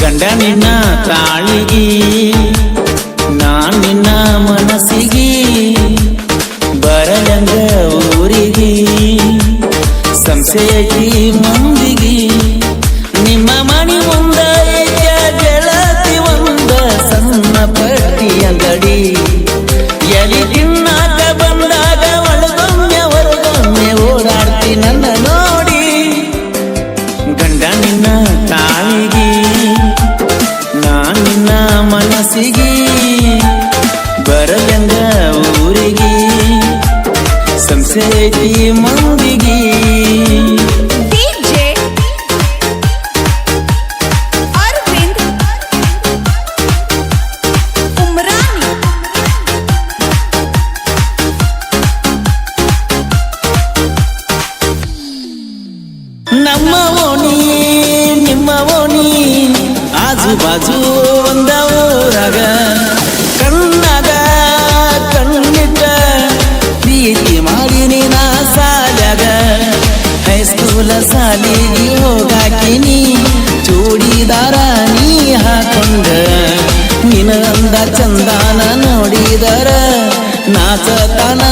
ಗಂಡ ನಿನ್ನ ತಾಳಿಗಿ ನಾನು ನಿನ್ನ ಮನಸ್ಸಿಗಿ ಬರಲಂಗ ಊರಿಗಿ ಸಂಸೆಯಗಿ ಮಂದಿಗಿ, ನಿಮ್ಮ ಮನಿ ಮುಂದ ಗೆಳತಿ ಒಂದ ಸಣ್ಣ ಪಟ್ಟಿ ಅಂಗಡಿ. ಸಂಸೇತಿ ಮಂದಿಗೆ DJ Arvind Umrani ನಮ್ಮ ಓಣಿ ನಿಮ್ಮ ಓಣಿ ಆಜು ಬಾಜು ಒಂದ ಹೈಸ್ಕೂಲ ಸಾಲಿಗೆ ಹೋಗಾಕಿನಿ ಚೂಡಿದಾರ ನೀ ಹಾಕೊಂಡ. ನಿನ ಅಂದ ಚಂದಾನ ನೋಡಿದರ ನಾಚತನ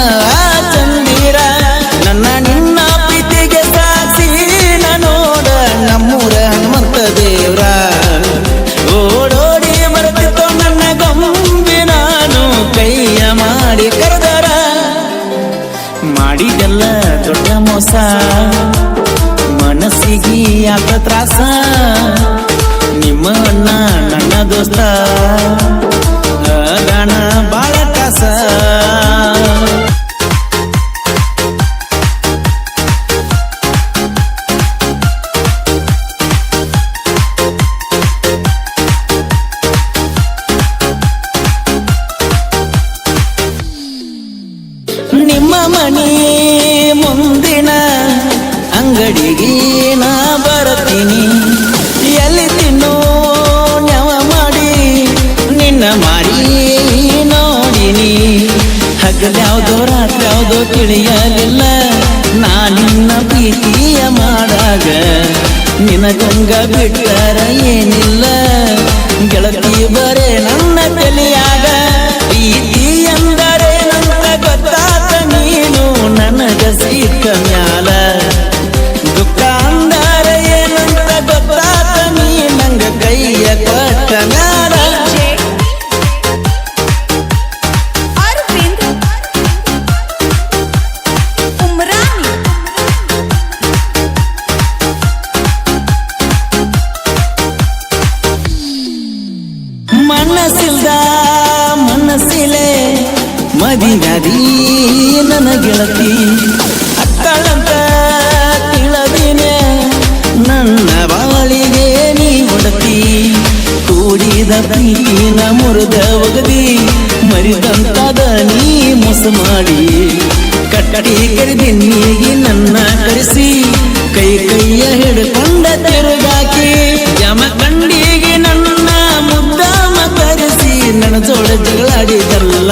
ಚಂದಿರ. ನನ್ನ ನಿನ್ನ ಪ್ರೀತಿಗೆ ಸಾಸಿ ನೋಡ ನಮ್ಮೂರ ಹನುಮಂತ ದೇವ್ರ. ಓಡೋಡಿ ಬರ್ತಿತ್ತು ನನ್ನ ಗೊಂಬಿ ನಾನು ಕೈಯ ಮಾಡಿ ಕರೆದರ. ಮಾಡಿದೆಲ್ಲ ದೊಡ್ಡ ಮೋಸ. ಯಾಕ ತ್ರಾಸ? ನಿಮ್ಮ ಅಣ್ಣ ನನ್ನ ದೋಸ್ತ. ನಿನ್ನ ಪ್ರೀತಿಯ ಮಾಡಾಗ. ನಿನಗಂಗ ಬಿಟ್ಟರ ಏನಿಲ್ಲ. ಗೆಳತಿ ಬರೇ ನನ್ನ ತಲೆಯಾಗ. ಪ್ರೀತಿ ಮದಿನದಿ ನನ್ನ ಗೆಳತಿ ಅಕ್ಕಳಂತ ತಿಳದಿನೆ ನನ್ನ ಬಾಳಿಗೆ ನೀ ಒಡತಿ ಕೂಡಿದ ಪ್ರೀತಿನ ಮುರಿದ ಒಗದಿ, ಮರಿದಂತದ ನೀ ಮೋಸ ಮಾಡಿ. ಕಟ್ಟಿ ನೀಗಿ ನನ್ನ ಕರೆಸಿ, ಕೈ ಕೈಯ ಹಿಡ್ಕೊಂಡ ತಿರುಗಾಕಿ. ಯಮ ಕಂಡಿಗೆ ನನ್ನ ಮುದ್ದಾಮ ಕರೆಸಿ ನನ್ನ ಜೋಡ ಜಗಳಾಡಿದಲ್ಲ.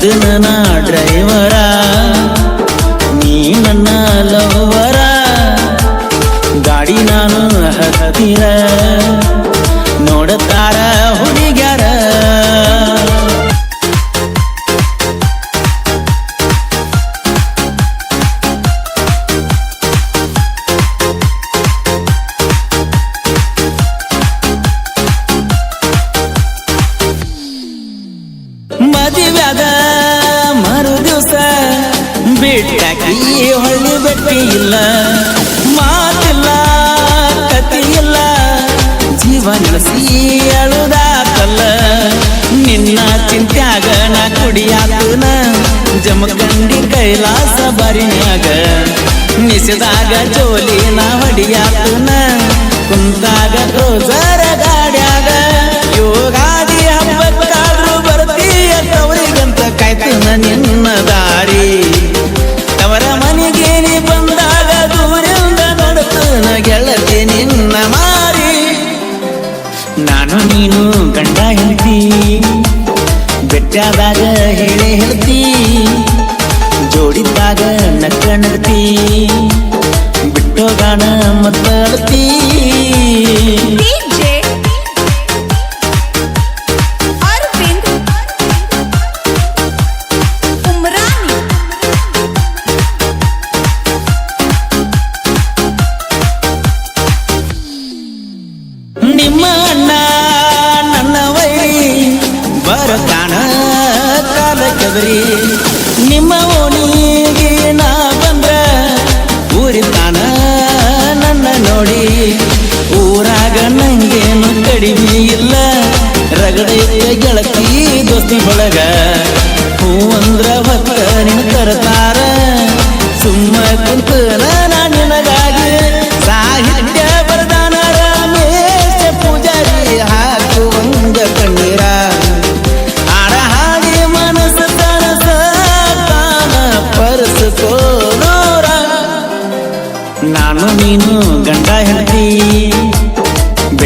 ಅದು ನನ್ನ ಡ್ರೈವರ ನೀ ನನ್ನ ಲವರ. ಗಾಡಿ ನಾನು ಹತ್ತಿರ. ಬಿಟ್ಟಾಕಿ ಹೊಳ್ಳಿ ಬೆಟ್ಟಿ ಇಲ್ಲ, ಮಾತಿಲ್ಲ ಕತಿ ಇಲ್ಲ ಜೀವ ನಡೆಸಿ ಅಳುದಾತಲ್ಲ. ನಿನ್ನ ಚಿಂತ್ಯಾಗ ನಾ ಕುಡಿಯಾತನ ಜಮಕಂಡಿ ಕೈಲಾಸ ಬರಿನ್ಯಾಗ. ನಿಸದಾಗ ಜೋಲಿ ನಾ ಹೊಡಿಯಾತನ ಕುಂತಾಗ ರೋಜರ ಗಾಡ್ಯಾಗ. ಯೋಗಾದಿ ನಾನು ನೀನು ಗಂಡ ಹೆಂಡತಿ. ಬೆಟ್ಟಾದಾಗ ಹೇಳಿ ಹೇಳ್ತಿ. ಜೋಡಿದ್ದಾಗ ನಕ್ಕ ನಗ್ತಿ ಬಿಟ್ಟೋಗಾನ ಮತ್ತ ಕದರಿ ನಿಮ್ಮ ಓಣಿಗೆ ನಾ ಬಂದ್ರ ಊರಿತಾನ ನನ್ನ ನೋಡಿ. ಊರಾಗ ನಂಗೇನು ಕಡಿಮೆ ಇಲ್ಲ. ರಗಡೆ ಗೆಳತಿ ದೋಸ್ತಿ ಬಳಗ ಹೂ ಅಂದ್ರ ಹೊತ್ತ ನಿನ್ನ ತರತಾರ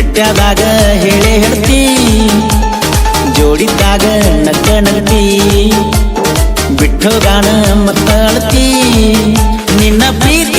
ಬೆಟ್ಟಾದಾಗ ಹೇಳಿ ಹೇಳ್ತಿ. ಜೋಡಿದ್ದಾಗ ನಕ್ಕ ನಗ್ತಿ. ಬಿಟ್ಟೋಗಾನ ಮತ್ತ ಅಳ್ತಿ ನಿನ್ನ ಪ್ರೀತಿ